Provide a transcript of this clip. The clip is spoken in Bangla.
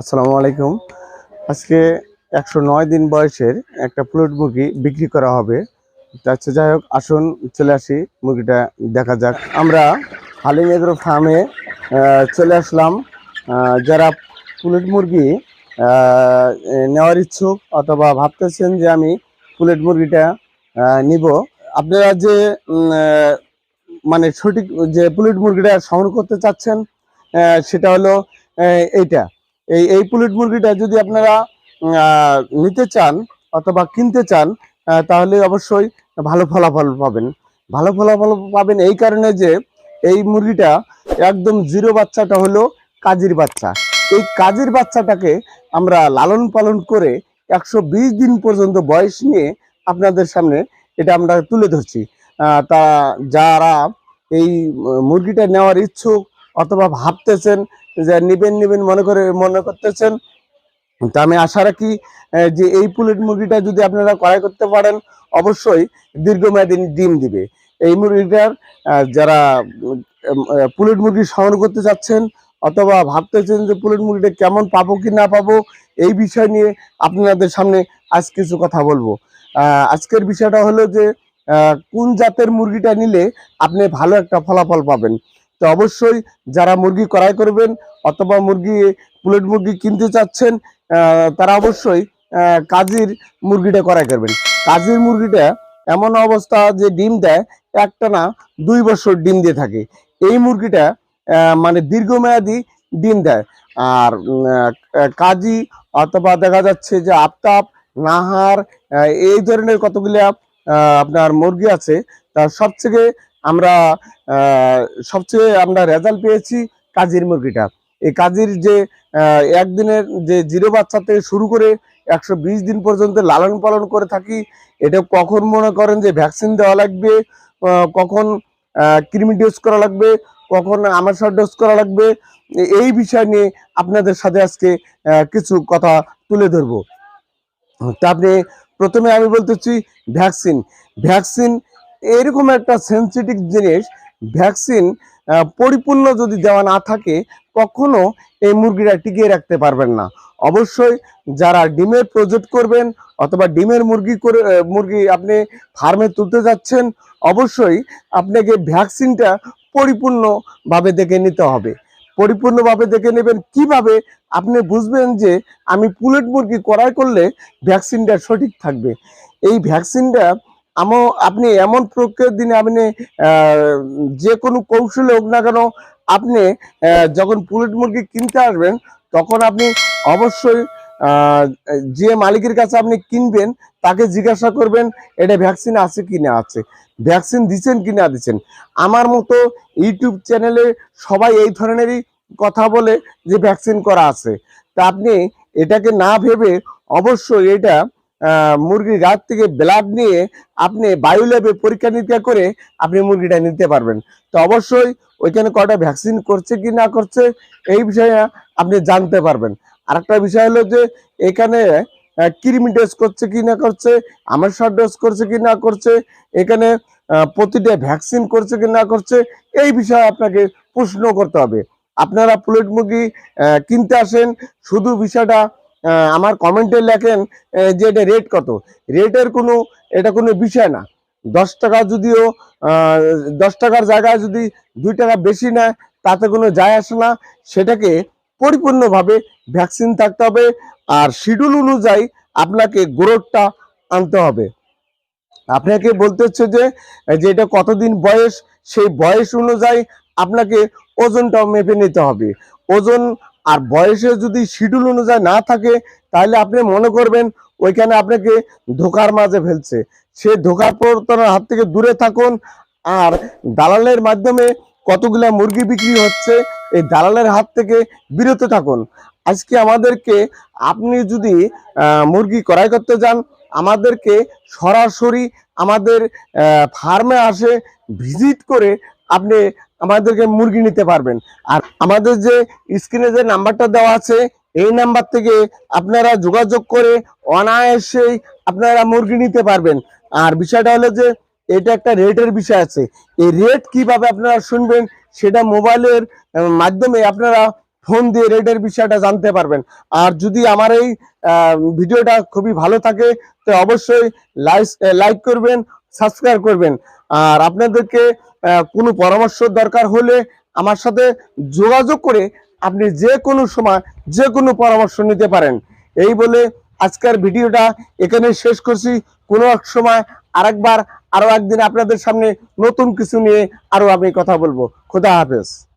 আসসালামু আলাইকুম। আজকে একশো নয় দিন বয়সের একটা প্লট মুরগি বিক্রি করা হবে। আচ্ছা যাই হোক, আসুন, চলে আসি, মুরগিটা দেখা যাক। আমরা হালিম এগ্রো ফার্মে চলে আসলাম। যারা পুলেট মুরগি নেওয়ার ইচ্ছুক অথবা ভাবতেছেন যে আমি পুলেট মুরগিটা নিব, আপনারা যে মানে সঠিক যে পুলেট মুরগিটা সংগ্রহ করতে চাচ্ছেন সেটা হলো এইটা। এই এই পুলেট মুরগিটা যদি আপনারা নিতে চান অথবা কিনতে চান তাহলে অবশ্যই ভালো ফলাফল পাবেন। ভালো ফলাফল পাবেন এই কারণে যে এই মুরগিটা একদম জিরো বাচ্চাটা হলো কাজির বাচ্চা। এই কাজের বাচ্চাটাকে আমরা লালন পালন করে একশো বিশ দিন পর্যন্ত বয়স নিয়ে আপনাদের সামনে এটা আমরা তুলে ধরছি। তা যারা এই মুরগিটা নেওয়ার ইচ্ছুক অথবা ভাবতেছেন যে নিবেন নিবেন মনে করে, মনে করতেছেন। তা আমি আশা রাখি যে এই পুলেট মুরগিটা যদি আপনারা ক্রয় করতে পারেন, অবশ্যই দীর্ঘমেয়াদী ডিম দিবে। এই মুরগিটার যারা পুলেট মুরগি সংগ্রহ করতে চাচ্ছেন, অথবা ভাবতেছেন যে পুলেট মুরগিটা কেমন পাবো কি না পাবো, এই বিষয় নিয়ে আপনাদের সামনে আজ কিছু কথা বলব। আজকের বিষয়টা হলো যে কোন জাতের মুরগিটা নিলে আপনি ভালো একটা ফলাফল পাবেন। তো অবশ্যই যারা মুরগি ক্রয় করবেন অথবা মুরগি, পুলেট মুরগি কিনতে চাচ্ছেন তারা অবশ্যই কাজীর মুরগিটা ক্রয় করবেন। কাজীর মুরগিটা এমন অবস্থা যে ডিম দেয়, একটা না দুই বছর ডিম দিয়ে থাকে। এই মুরগিটা মানে দীর্ঘমেয়াদী ডিম দেয়। আর কাজী অথবা দেখা যাচ্ছে যে আফতাব, নাহার এই ধরনের কতগুলি আপনার মুরগি আছে, তার সবথেকে আমরা সবচেয়ে আমরা রেজাল্ট পেয়েছি কাজীর মুরগিটা। এই কাজীর যে একদিনের যে জিরো বাচ্চা থেকে শুরু করে একশো বিশ দিন পর্যন্ত লালন পালন করে থাকি, এটা কখন মনে করেন যে ভ্যাকসিন দেওয়া লাগবে কখন কৃমি ডোজ করা লাগবে, কখন আমাশার ডোজ করা লাগবে, এই বিষয় নিয়ে আপনাদের সাথে আজকে কিছু কথা তুলে ধরবো। তা আপনি প্রথমে আমি বলতেছি ভ্যাকসিন ভ্যাকসিন এরকম একটা সেন্সিটিভ জিনিস ভ্যাকসিন পরিপূর্ণ যদি দেওয়া না থাকে, কখনো এই মুরগিটা টিকিয়ে রাখতে পারবেন না। অবশ্যই যারা ডিমের প্রজেক্ট করবেন অথবা ডিমের মুরগি করে মুরগি আপনি ফার্মে তুলতে যাচ্ছেন, অবশ্যই আপনাকে ভ্যাকসিনটা পরিপূর্ণভাবে দেখে নিতে হবে। পরিপূর্ণভাবে দেখে নেবেন কীভাবে আপনি বুঝবেন যে আমি পুলেট মুরগি ক্রয় করলে ভ্যাকসিনটা সঠিক থাকবে। এই ভ্যাকসিনটা আমো আপনি এমন প্রক্রিয়ার দিনে আপনি যে কোনো কৌশলে হোক না কেন আপনি যখন পুলেট মুরগি কিনতে আসবেন, তখন আপনি অবশ্যই যে মালিকের কাছে আপনি কিনবেন, তাকে জিজ্ঞাসা করবেন, এটা ভ্যাকসিন আছে কি না আছে, ভ্যাকসিন দিচ্ছেন কি না দিচ্ছেন। আমার মতো ইউটিউব চ্যানেলে সবাই এই ধরনেরই কথা বলে যে ভ্যাকসিন করা আছে। তা আপনি এটাকে না ভেবে অবশ্যই এটা মুরগির গাছ থেকে ব্লাড নিয়ে আপনি বায়ু ল্যাবে পরীক্ষা নিরীক্ষা করে আপনি মুরগিটা নিতে পারবেন। তো অবশ্যই ওইখানে কটা ভ্যাকসিন করছে কি না করছে, এই বিষয়ে আপনি জানতে পারবেন। আরেকটা বিষয় হলো যে এখানে কৃমি ডোজ করছে কি না করছে, আমার ডোজ করছে কি না করছে, এখানে প্রতিটা ভ্যাকসিন করছে কি না করছে, এই বিষয়ে আপনাকে প্রশ্ন করতে হবে। আপনারা প্লেট মুরগি কিনতে আসেন, শুধু বিষয়টা আমার কমেন্টে লেখেন যে এটা রেট কত? রেটের কোনো, এটা কোনো বিষয় না। দশ টাকা যদিও দশ টাকার জায়গায় যদি দুই টাকা বেশি নেয়, তাতে কোনো যায় আসে না। সেটাকে পরিপূর্ণভাবে ভ্যাকসিন থাকতে হবে। আর শিডিউল অনুযায়ী আপনাকে গ্রোথটা আনতে হবে। আপনাকে বলতে হচ্ছে যে যে এটা কতদিন বয়স, সেই বয়স অনুযায়ী আপনাকে ওজনটাও মেপে নিতে হবে। ওজন আর বয়সে যদি শিডিউল অনুযায়ী না থাকে, তাহলে আপনি মনে করবেন ওইখানে আপনাকে ধোকার মাঝে ফেলছে। সে ধোকার প্রবর্তনের হাত থেকে দূরে থাকুন। আর দালালের মাধ্যমে কতগুলা মুরগি বিক্রি হচ্ছে, এই দালালের হাত থেকে বিরত থাকুন। আজকে আমাদেরকে আপনি যদি মুরগি ক্রয় করতে যান, আমাদেরকে সরাসরি আমাদের ফার্মে আসে ভিজিট করে আপনি আমাদেরকে মুরগি নিতে পারবেন। আর আমাদের যে স্ক্রিনে যে নাম্বারটা দেওয়া আছে, এই নাম্বার থেকে আপনারা যোগাযোগ করে অনায়াসেই আপনারা মুরগি নিতে পারবেন। আর বিষয়টা হলো যে, এটা একটা রেটের বিষয় আছে। এই রেট কীভাবে আপনারা শুনবেন, সেটা মোবাইলের মাধ্যমে আপনারা ফোন দিয়ে রেটের বিষয়টা জানতে পারবেন। আর যদি আমার এই ভিডিওটা খুবই ভালো থাকে, তো অবশ্যই লাইক লাইক করবেন সাবস্ক্রাইব করবেন। আর আপনাদেরকে কোনো পরামর্শ দরকার হলে আমার সাথে যোগাযোগ করে আপনি যে কোনো সময় যে কোনো পরামর্শ নিতে পারেন। এই বলে আজকের ভিডিওটা এখানে শেষ করছি। কোনো এক সময় আরেকবার, আরও একদিন আপনাদের সামনে নতুন কিছু নিয়ে আরও আমি কথা বলব। খোদা হাফেজ।